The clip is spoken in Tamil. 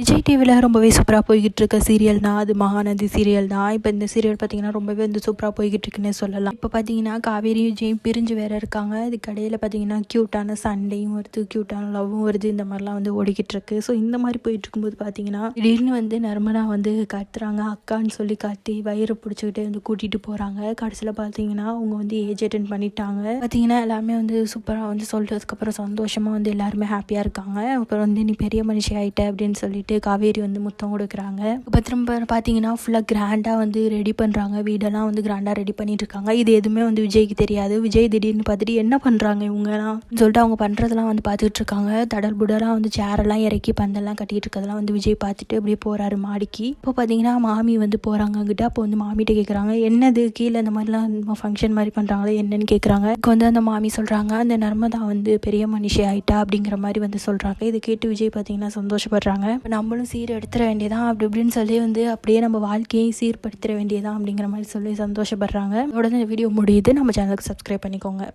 விஜய் டிவியில் ரொம்பவே சூப்பராக போய்கிட்டு இருக்க சீரியல் தான் அது மகாநதி சீரியல் தான். இப்போ இந்த சீரியல் பார்த்தீங்கன்னா ரொம்பவே வந்து சூப்பராக போய்கிட்டு இருக்குன்னே சொல்லலாம். இப்போ பார்த்தீங்கன்னா காவேரி விஜயும் பிரிஞ்சு வேற இருக்காங்க. இது கடையில் பார்த்தீங்கன்னா க்யூட்டான சண்டையும் வருது க்யூட்டான லவ்வும் வருது. இந்த மாதிரிலாம் வந்து ஓடிக்கிட்டு இருக்கு ஸோ இந்த மாதிரி போயிட்டு இருக்கும்போது பார்த்தீங்கன்னா திடீர்னு வந்து நர்மதா வந்து கத்துறாங்க அக்கான்னு சொல்லி கத்தி வயிறு பிடிச்சிக்கிட்டு வந்து கூட்டிகிட்டு போகிறாங்க கடைசியில் பார்த்தீங்கன்னா அவங்க வந்து ஏஜ் அட்டன் பண்ணிட்டாங்க. பார்த்தீங்கன்னா எல்லாமே வந்து சூப்பராக வந்து சொல்கிறதுக்கப்புறம் சந்தோஷமாக வந்து எல்லாருமே ஹாப்பியாக இருக்காங்க. அப்புறம் வந்து நீ பெரிய மனுஷி ஆகிட்ட அப்படின்னு சொல்லிட்டு காவேரி வந்து முத்தம் கொடுக்குறாங்க. இப்போ திரும்ப பார்த்தீங்கன்னா ஃபுல்லாக கிராண்டாக வந்து ரெடி பண்ணுறாங்க வீடெல்லாம் வந்து கிராண்டாக ரெடி பண்ணிட்டுருக்காங்க. இது எதுவுமே வந்து விஜய்க்கு தெரியாது. விஜய் திடீர்னு பார்த்துட்டு என்ன பண்ணுறாங்க இவங்கலாம் சொல்லிட்டு அவங்க பண்ணுறதெல்லாம் வந்து பார்த்துட்டு இருக்காங்க தடல் புடலாம் வந்து சேரெல்லாம் இறக்கி பந்தெல்லாம் கட்டிட்டு இருக்கதெல்லாம் வந்து விஜய் பார்த்துட்டு அப்படியே போகிறாரு மாடிக்கு. இப்போ பார்த்தீங்கன்னா மாமி வந்து போகிறாங்க அங்கிட்ட அப்போ வந்து மாமிகிட்ட கேட்குறாங்க என்னது கீழே இந்த மாதிரிலாம் ஃபங்க்ஷன் மாதிரி பண்ணுறாங்களே என்னன்னு கேட்குறாங்க இப்போ வந்து அந்த மாமி சொல்கிறாங்க அந்த நர்மதா வந்து பெரிய மனுஷி ஆயிட்டா அப்படிங்கிற மாதிரி வந்து சொல்கிறாங்க இதை கேட்டு விஜய் பார்த்தீங்கன்னா சந்தோஷப்படுறாங்க. நம்மளும் சீர் எடுத்துட வேண்டியதான் அப்படி இப்படின்னு சொல்லி வந்து அப்படியே நம்ம வாழ்க்கையை சீர்படுத்திட வேண்டியதான் அப்படிங்கிற மாதிரி சொல்லி சந்தோஷப்படுறாங்க. உடனே வீடியோ முடியுது. நம்ம சேனலுக்கு சப்ஸ்கிரைப் பண்ணிக்கோங்க.